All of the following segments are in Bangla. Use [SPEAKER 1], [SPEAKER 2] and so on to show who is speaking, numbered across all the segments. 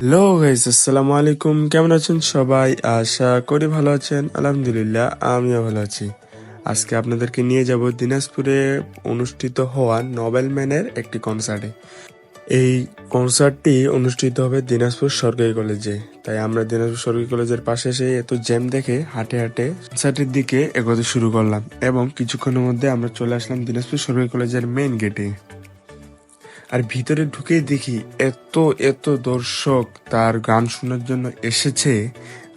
[SPEAKER 1] হ্যালো গাইস আসসালামু আলাইকুম কেমন আছেন সবাই? আশা করি ভালো আছেন। আলহামদুলিল্লাহ, আমিও ভালো আছি। আজকে আপনাদেরকে নিয়ে যাব দিনাজপুরে অনুষ্ঠিত হওয়া নোবেল ম্যানের একটি কনসার্টে এই কনসার্টটি অনুষ্ঠিত হবে দিনাজপুর সরকারি কলেজে। তাই আমরা দিনাজপুর সরকারি কলেজের পাশে এসে এত জ্যাম দেখে হাঁটে হাঁটে কনসার্টের দিকে এগোতে শুরু করলাম এবং কিছুক্ষণের মধ্যে আমরা চলে আসলাম দিনাজপুর সরকারি কলেজের মেইন গেটে আর ভিতরে ঢুকেই দেখি এত এত দর্শক তার গান শোনার জন্য এসেছে।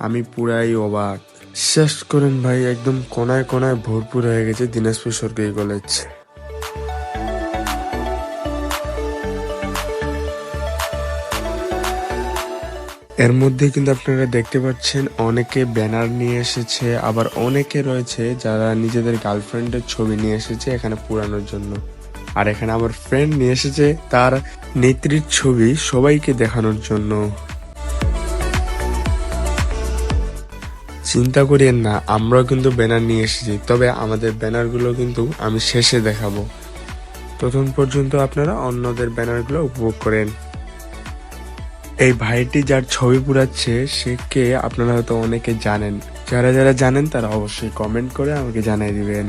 [SPEAKER 1] আমি পুরাই অবাক। শেষ করেন ভাই, একদম কোনায় কোনায় ভরপুর হয়ে গেছে দিনাজপুর সরকারি কলেজ। এর মধ্যে কিন্তু আপনারা দেখতে পাচ্ছেন, অনেকে ব্যানার নিয়ে এসেছে, আবার অনেকে রয়েছে যারা নিজেদের গার্লফ্রেন্ডের ছবি নিয়ে এসেছে এখানে পুরানোর জন্য। আর এখানে আমার ফ্রেন্ড নিয়ে এসেছে, তার নেত্রীর ছবি সবাইকে দেখানোর জন্য। চিন্তা করিয়েন না, আমরাও কিন্তু ব্যানার নিয়ে এসেছি, তবে আমাদের ব্যানারগুলো কিন্তু আমি শেষে দেখাবো। প্রথম পর্যন্ত আপনারা অন্যদের ব্যানারগুলো উপভোগ করেন। এই ভাইটি যার ছবি পুরাচ্ছে, সে কে আপনারা হয়তো অনেকে জানেন। যারা যারা জানেন তারা অবশ্যই কমেন্ট করে আমাকে জানিয়ে দিবেন।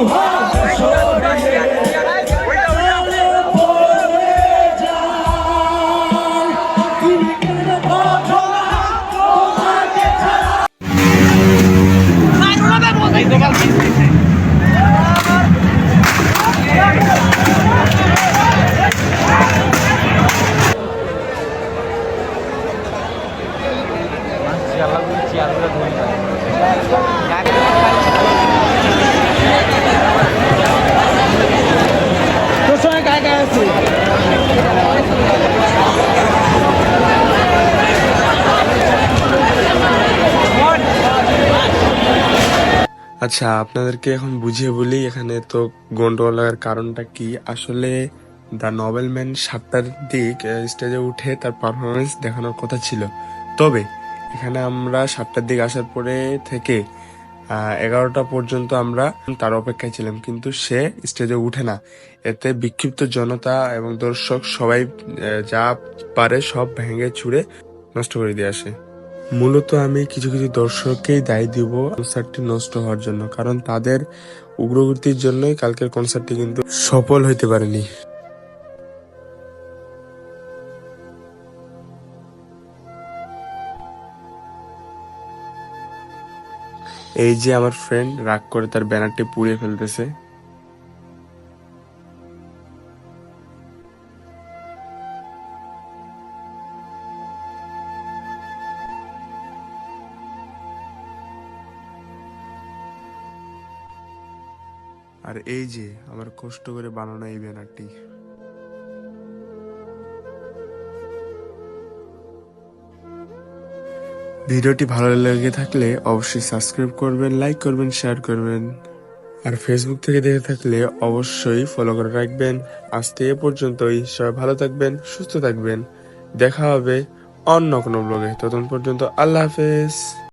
[SPEAKER 2] তোর
[SPEAKER 1] আচ্ছা আপনাদেরকে এখন বুঝিয়ে বলি এখানে তো গন্ডগোল কারণটা কি? আসলে দ্য নভেল ম্যান সাতটার দিক স্টেজে উঠে তার পারফরমেন্স দেখানোর কথা ছিল। তবে এখানে আমরা সাতটার দিক আসার পরে থেকে এগারোটা পর্যন্ত আমরা তার অপেক্ষায় ছিলাম, কিন্তু সে স্টেজে উঠে না। এতে বিক্ষিপ্ত জনতা এবং দর্শক সবাই যা পারে সব ভেঙে ছুড়ে নষ্ট করে দিয়ে আসে। মূলত আমি কিছু কিছু দর্শককেই দায়ী দিব কনসার্টটি নষ্ট হওয়ার জন্য, কারণ তাদের উগ্রগতির জন্যই কালকের কনসার্টটি কিন্তু সফল হইতে পারেনি। এই যে আমার ফ্রেন্ড রাগ করে তার ব্যানারটি পুড়িয়ে ফেলতেছে। আর এই যে, আমার কষ্ট করে বানানো এই ব্যানারটি। ভিডিওটি ভালো লেগে থাকলে অবশ্যই সাবস্ক্রাইব করবেন, লাইক করবেন, শেয়ার করবেন। আর ফেসবুক থেকে দেখে থাকলে অবশ্যই ফলো করে রাখবেন। আজকে এ পর্যন্তই, সবাই ভালো থাকবেন, সুস্থ থাকবেন। দেখা হবে অন্য কোনো ব্লগে ততক্ষণ পর্যন্ত আল্লাহ হাফেজ।